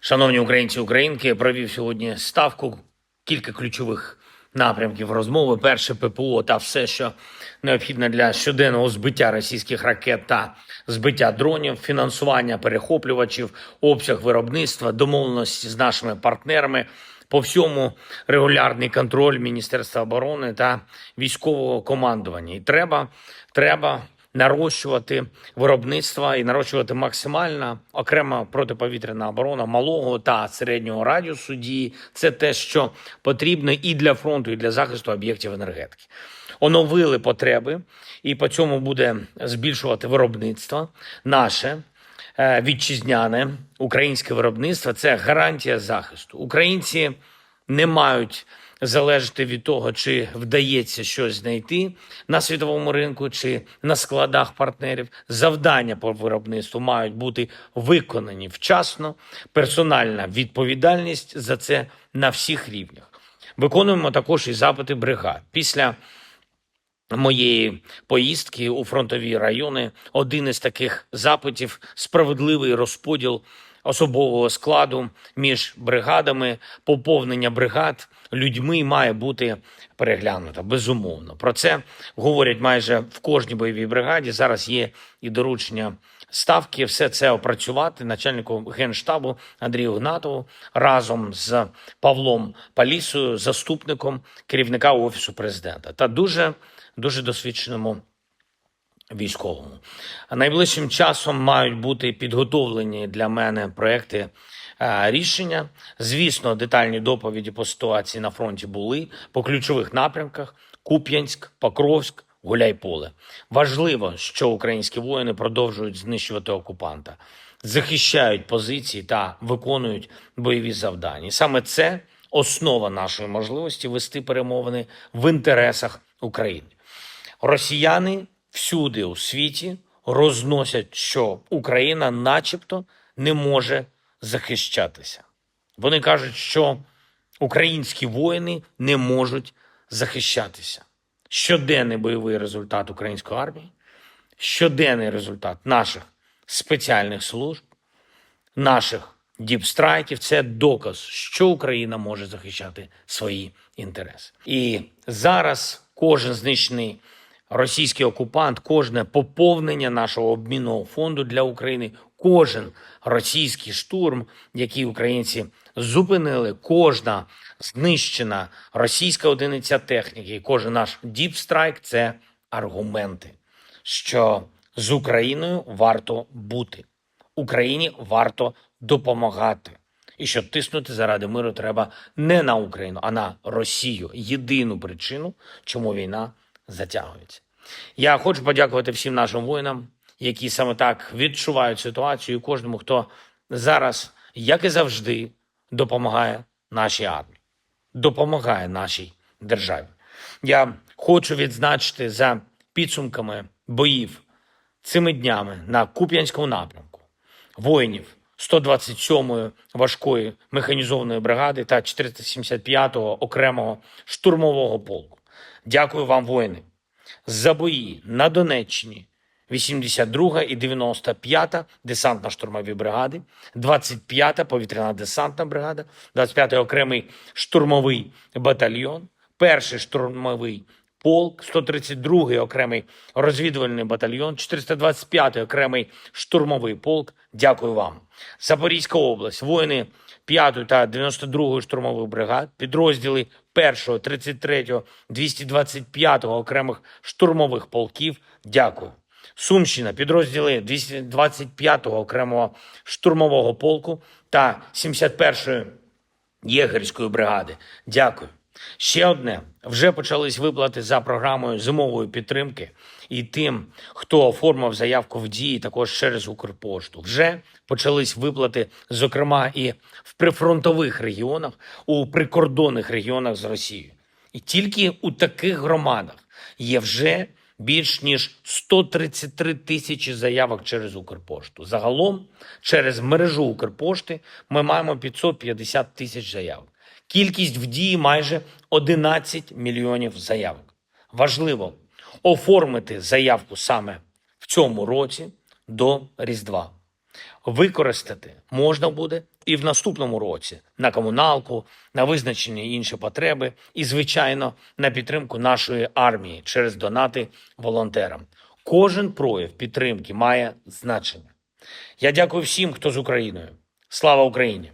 Шановні українці, українки, провів сьогодні ставку кілька ключових напрямків розмови. Перше ППО та все, що необхідне для щоденного збиття російських ракет та збиття дронів, фінансування перехоплювачів, обсяг виробництва, домовленості з нашими партнерами. По всьому регулярний контроль Міністерства оборони та військового командування. І треба, треба нарощувати виробництво і нарощувати максимально окрема протиповітряна оборона малого та середнього радіусу дії. Це те, що потрібно і для фронту, і для захисту об'єктів енергетики. Оновили потреби, і по цьому буде збільшувати виробництво наше е, вітчизняне українське виробництво. Це гарантія захисту. Українці не мають залежати від того, чи вдається щось знайти на світовому ринку чи на складах партнерів. Завдання по виробництву мають бути виконані вчасно. Персональна відповідальність за це на всіх рівнях. Виконуємо також і запити бригад. Після моєї поїздки у фронтові райони один із таких запитів справедливий розподіл особового складу між бригадами, поповнення бригад людьми має бути переглянуто. Безумовно, про це говорять майже в кожній бойовій бригаді. Зараз є і доручення ставки. Все це опрацювати начальнику генштабу Андрію Гнатову разом з Павлом Палісою, заступником керівника офісу президента, та дуже дуже досвідченому військовому. Найближчим часом мають бути підготовлені для мене проекти е, рішення. Звісно, детальні доповіді по ситуації на фронті були по ключових напрямках: Куп'янськ, Покровськ, Гуляйполе. Важливо, що українські воїни продовжують знищувати окупанта, захищають позиції та виконують бойові завдання. І саме це основа нашої можливості вести перемовини в інтересах України. Росіяни всюди у світі розносять, що Україна, начебто, не може захищатися. Вони кажуть, що українські воїни не можуть захищатися. Щоденний бойовий результат української армії, щоденний результат наших спеціальних служб, наших діпстрайків це доказ, що Україна може захищати свої інтереси. І зараз кожен знищений російський окупант, кожне поповнення нашого обмінного фонду для України, кожен російський штурм, який українці зупинили, кожна знищена російська одиниця техніки, кожен наш діпстрайк це аргументи, що з Україною варто бути. Україні варто допомагати. І що тиснути заради миру треба не на Україну, а на Росію. Єдину причину, чому війна затягується. Я хочу подякувати всім нашим воїнам, які саме так відчувають ситуацію, кожному, хто зараз, як і завжди, допомагає нашій армії, допомагає нашій державі. Я хочу відзначити за підсумками боїв цими днями на Куп'янському напрямку воїнів 127-ї важкої механізованої бригади та 475-го окремого штурмового полку. Дякую вам, воїни, за бої на Донеччині. 82 і 95 десантно-штурмові бригади, 25-та повітряна десантна бригада, 25-й окремий штурмовий батальйон, перший штурмовий полк, 132-й окремий розвідувальний батальйон, 425-й окремий штурмовий полк. Дякую вам. Запорізька область, воїни 5 та 92 штурмових бригад, підрозділи 1, 33, 225 окремих штурмових полків. Дякую. Сумщина, підрозділи 225-го окремого штурмового полку та 71-ї єгерської бригади. Дякую. Ще одне вже почались виплати за програмою зимової підтримки, і тим, хто оформив заявку в дії, також через Укрпошту. Вже почались виплати, зокрема, і в прифронтових регіонах, у прикордонних регіонах з Росією. І тільки у таких громадах є вже більш ніж 133 тисячі заявок через Укрпошту. Загалом, через мережу Укрпошти ми маємо 550 тисяч заявок. Кількість в дії майже 11 мільйонів заявок. Важливо оформити заявку саме в цьому році до Різдва. Використати можна буде і в наступному році на комуналку, на визначені інші потреби і, звичайно, на підтримку нашої армії через донати волонтерам. Кожен прояв підтримки має значення. Я дякую всім, хто з Україною. Слава Україні!